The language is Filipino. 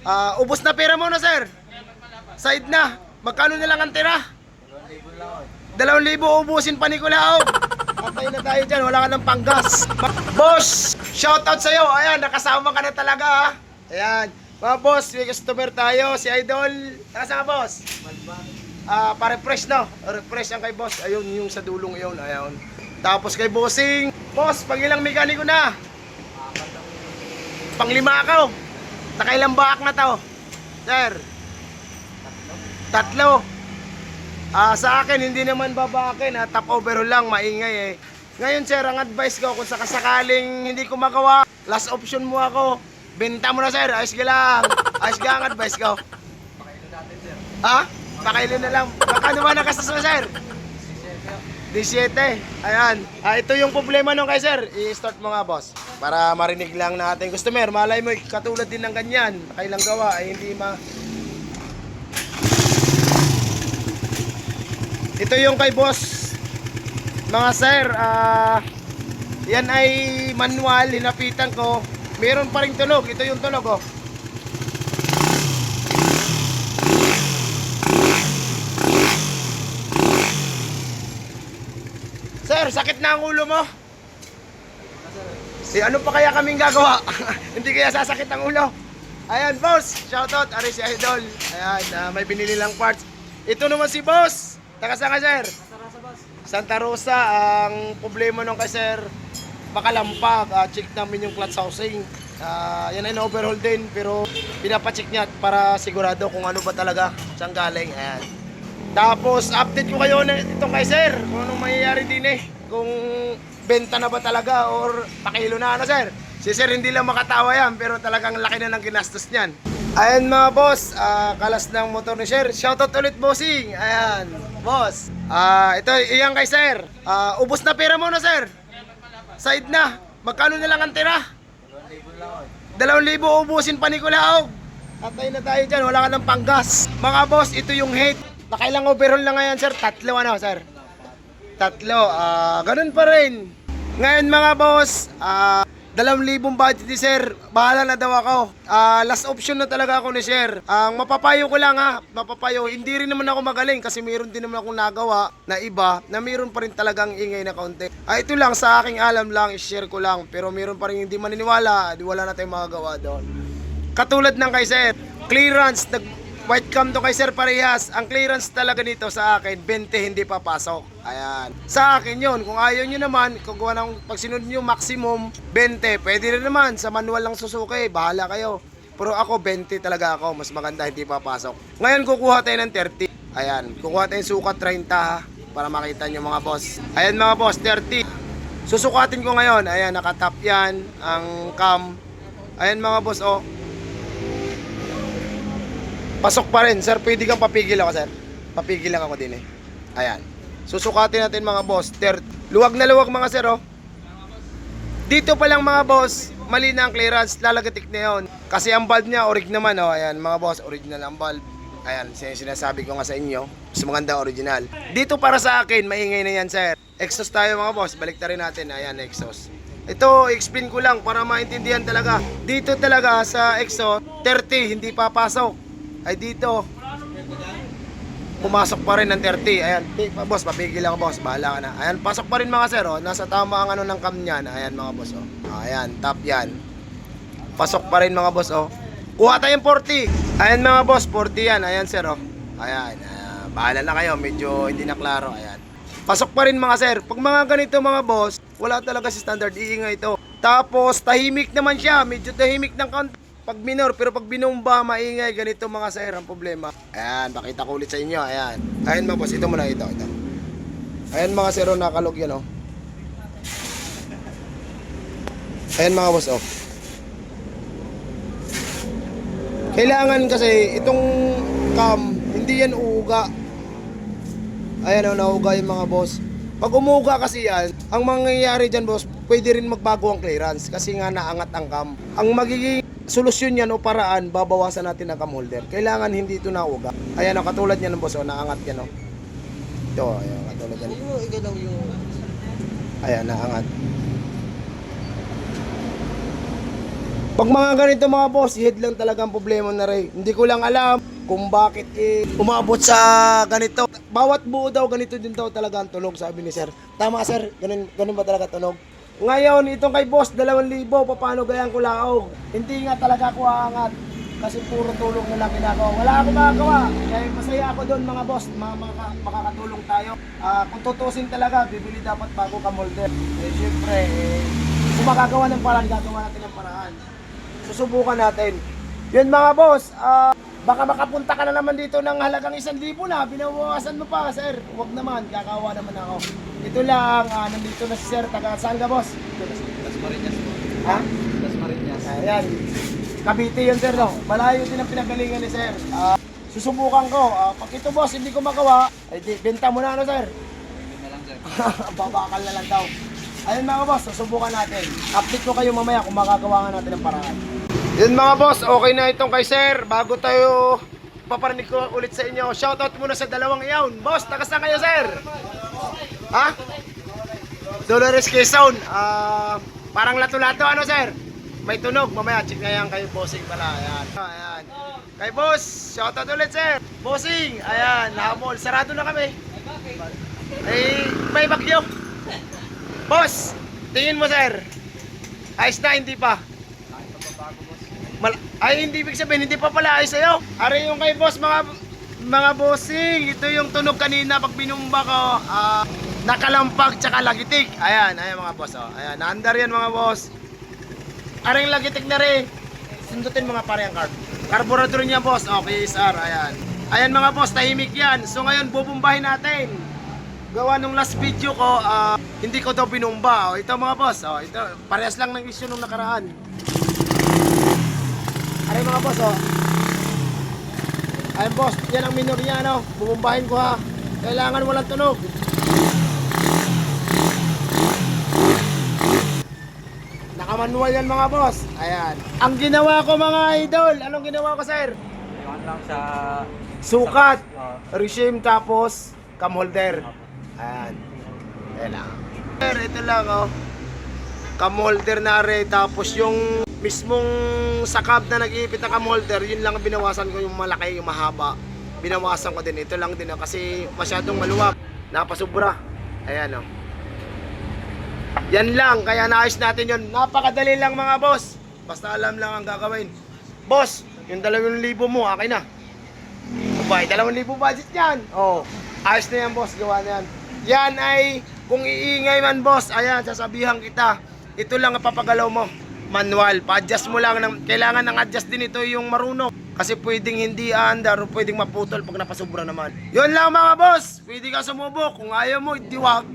Ah, ubos na pera mo na, sir. Side na. Magkano na lang ang tira? Dalawang libo ubusin pa ni Kulao. Patay na tayo dyan, wala ka ng panggas. Boss, shoutout sa'yo. Ayan, nakasama ka na talaga ha. Ayan. Mga boss, may customer tayo. Si Idol. Nakasama boss? Ah, pa-refresh no. Refresh ang kay boss. Ayun, yung sa dulong yun. Ayun. Tapos kay bossing. Boss, pang ilang mekaniko na? Panglima ako. Nakailang baak na to? Sir? Tatlo. Ah, sa akin hindi naman babakin, ha? top overhaul lang, maingay eh. Ngayon sir, ang advice ko kung sakasakaling hindi ko magawa, last option mo ako. Benta mo na sir, ayos ka lang. Ayos ka ang advice ko. Ha? Pakailo na lang. Magkano ba nakastas mo sir? 17. Ayan. Ah, ito yung problema nung kay sir. I-start mo nga boss. Para marinig lang na ating customer. Malay mo, katulad din ng ganyan. Kailang gawa ay hindi ma... Ito yung kay boss. Mga sir, ah... yan ay manual, hinapitan ko. Meron pa rin tulog. Ito yung tulog, oh. Sir, sakit na ang ulo mo. Eh, ano pa kaya kaming gagawa? Hindi kaya sasakit ang ulo. Ayan, boss. Shoutout, Aris si Idol. Ayan, ah, may binili lang parts. Ito naman si boss. Taga saan ka, sir? Santa Rosa. Ang problema nung kay sir, baka lampag. Ah, check namin yung clutch housing. Ah, yan ay na-overhaul din, pero pinapacheck niya para sigurado kung ano ba talaga saan galing. Ayan. Tapos, update ko kayo na itong kay sir. Kung anong mangyayari din eh. Kung benta na ba talaga or pakilo na ano sir. Si sir hindi lang makatawa yan pero talagang laki na ng ginastos niyan. Ayan mga boss, ah, kalas ng motor ni sir. Shoutout ulit bossing. Ayan, boss. Ah, ito, iyan kay sir. Ah, ubos na pera mo na sir. Side na. Magkano na lang ang tira? Dalawang libo ubusin pa ni Kulaog. Atay na tayo dyan, wala ka ng panggas. Mga boss, ito yung hate. Nakailang overhaul na ngayon, sir? Tatlo ano, sir? Tatlo. Ah, ganun pa rin. Ngayon mga boss, ah, dalawang libong budget ni sir. Bahala na daw ako. Ah, last option na talaga ako ni sir. Ang mapapayo ko lang ha, mapapayo. Hindi rin naman ako magaling kasi mayroon din naman akong nagawa na iba na mayroon pa rin talagang ingay na kaunti. Ah, ito lang sa aking alam lang, i-share ko lang. Pero mayroon pa rin hindi maniniwala, di wala na tayong magagawa doon. Katulad ng kay sir, clearance, nag white cam to kay sir parehas. Ang clearance talaga nito sa akin, 20 hindi papasok. Ayan. Sa akin yon kung ayaw nyo naman, kung ng pag sinunod nyo maximum 20, pwede rin naman, sa manual lang susuki, bahala kayo. Pero ako 20 talaga ako, mas maganda hindi papasok. Ngayon kukuha tayo ng 30. Ayan, kukuha tayo sukat 30 ha, para makita nyo mga boss. Ayan mga boss, 30. Susukatin ko ngayon, ayan, nakatap yan, ang cam. Ayan mga boss, oh. Pasok pa rin, sir. Pwede kang papigil ako, sir. Papigil lang ako din eh. Ayan. Susukatin natin mga boss. Ter luwag na luwag mga sir, oh. Dito pa lang mga boss, mali na ang clearance, lalagatik na yun. Kasi ang valve niya, orig naman, oh. Ayan, mga boss, original ang valve. Ayan, sin- sinasabi ko nga sa inyo, mas maganda original. Dito para sa akin, maingay na yan, sir. Exhaust tayo mga boss, balik rin natin. Ayan, exhaust. Ito, explain ko lang para maintindihan talaga. Dito talaga sa exhaust, 30, hindi papasok ay dito. Pumasok pa rin ng 30 ayan boss papigil ako boss. Bahala ka na. Ayan pasok pa rin mga sir oh. nasa tama ang ano ng cam niyan ayan mga boss oh. Ayan top yan. Pasok pa rin mga boss oh. Kuha tayong 40 ayan mga boss 40 yan. Ayan sir oh. ayan ah, bahala na kayo. Medyo hindi na klaro. Ayan. Pasok pa rin mga sir. Pag mga ganito mga boss wala talaga si standard. Iingay ito tapos tahimik naman siya. Medyo tahimik ng kaunti pag minor, pero pag binomba, maingay, ganito mga sir, ang problema. Ayan, pakita ko ulit sa inyo, ayan. Ayan mga boss, ito muna, ito, ito. Ayan mga sir, oh, nakalog yan, oh. Ayan mga boss, oh. Kailangan kasi, itong cam, hindi yan uuga. Ayan, oh, nauga yung mga boss. Pag umuga kasi yan, ang mangyayari dyan, boss, pwede rin magbago ang clearance kasi nga naangat ang cam. Ang magiging solusyon yan o paraan, babawasan natin ang cam holder. Kailangan hindi ito nauga. Ayan o, katulad yan boss o, naangat yan o. Ito, ayan, katulad yan. Mo igalaw yung... Ayan, naangat. Pag mga ganito mga boss, head lang talaga ang problema na rin. Hindi ko lang alam kung bakit eh, umabot sa ganito. Bawat buo daw, ganito din daw talaga ang tunog, sabi ni sir. Tama sir, ganun, ganun ba talaga tunog? Ngayon, itong kay boss, 2,000, paano gayang ko laog? Hindi nga talaga ako aangat. Kasi puro tulong na lang ginagawa. Wala akong magagawa. Kaya masaya ako doon mga boss, mga, mga makakatulong tayo. Ah, kung tutusin talaga, bibili dapat bago ka molder. Eh, syempre, eh, kung makagawa ng paraan, gagawa natin ng paraan. Susubukan natin. Yun mga boss, ah, baka makapunta ka na naman dito ng halagang isang libo na, binawasan mo pa, sir. Huwag naman, kakawa naman ako. Ito lang, ah, nandito na si sir, taga saan ka boss? Las Marinas po. Ha? Las Marinas. Ayan. Cavite yun sir, no? Malayo din ang pinagalingan ni sir. Ah, susubukan ko. Ah, pag ito boss, hindi ko magawa, ay di, benta mo na ano sir. Hindi na lang sir. Babakal na lang daw. Ayun mga boss, susubukan natin. Update ko kayo mamaya kung makagawa nga natin ng paraan. Yun mga boss, okay na itong kay sir. Bago tayo paparinig ko ulit sa inyo. Shoutout muna sa dalawang iyawn. Boss, takas na kayo sir? Ha? Dolores Quezon. Ah, parang lato-lato ano sir? May tunog. Mamaya check na yan kay Bossing pala. Ayan. Ayan. Kay boss, shoutout ulit sir. Bossing, ayan, nahamol. Sarado na kami. Eh, may bagyo. Boss, tingin mo sir. Ayos na, hindi pa. Ay, hindi ibig sabihin, hindi pa pala ayos sa'yo. Ari yung kay boss, mga mga bossing. Ito yung tunog kanina pag binumba ko. Ah, nakalampag tsaka lagitik. Ayan, ayan mga boss. Oh. Ayan, naandar yan mga boss. Aring lagitik na rin. Sundutin mga pare ang card. Carburetor niya boss. Okay, SR. Ayan. Ayan mga boss, tahimik yan. So ngayon, bubumbahin natin gawa nung last video ko, ah, hindi ko daw binumba. O, ito mga boss, oh, ito, parehas lang ng issue nung nakaraan. Ano mga boss, oh. Ayun boss, yan ang minor niya, no? Bumumbahin ko ha. Kailangan walang tunog. Nakamanual yan mga boss. Ayan. Ang ginawa ko mga idol, anong ginawa ko sir? Iwan lang sa... Sukat, Oh, regime tapos cam holder. Ayan. Ayan lang. Sir, ito lang oh. Cam holder na rin. Tapos yung mismong sakab na nag-iipit na cam holder, yun lang ang binawasan ko yung malaki, yung mahaba. Binawasan ko din. Ito lang din oh, kasi masyadong maluwag. Napasubra. Ayan oh. Yan lang, kaya naayos natin yun. Napakadali lang mga boss. Basta alam lang ang gagawin. Boss, yung 2,000 mo, akin na. Abay, 2,000 budget yan. Oh, ayos na yan boss, gawa na yan. Yan ay, kung iingay man boss, ayan, sasabihan kita. Ito lang ang papagalaw mo. Manual, pa-adjust mo lang. Ng, kailangan ng adjust din ito yung marunong. Kasi pwedeng hindi andar o pwedeng maputol pag napasubra naman. Yun lang mga boss. Pwede ka sumubok. Kung ayaw mo, hindi wag.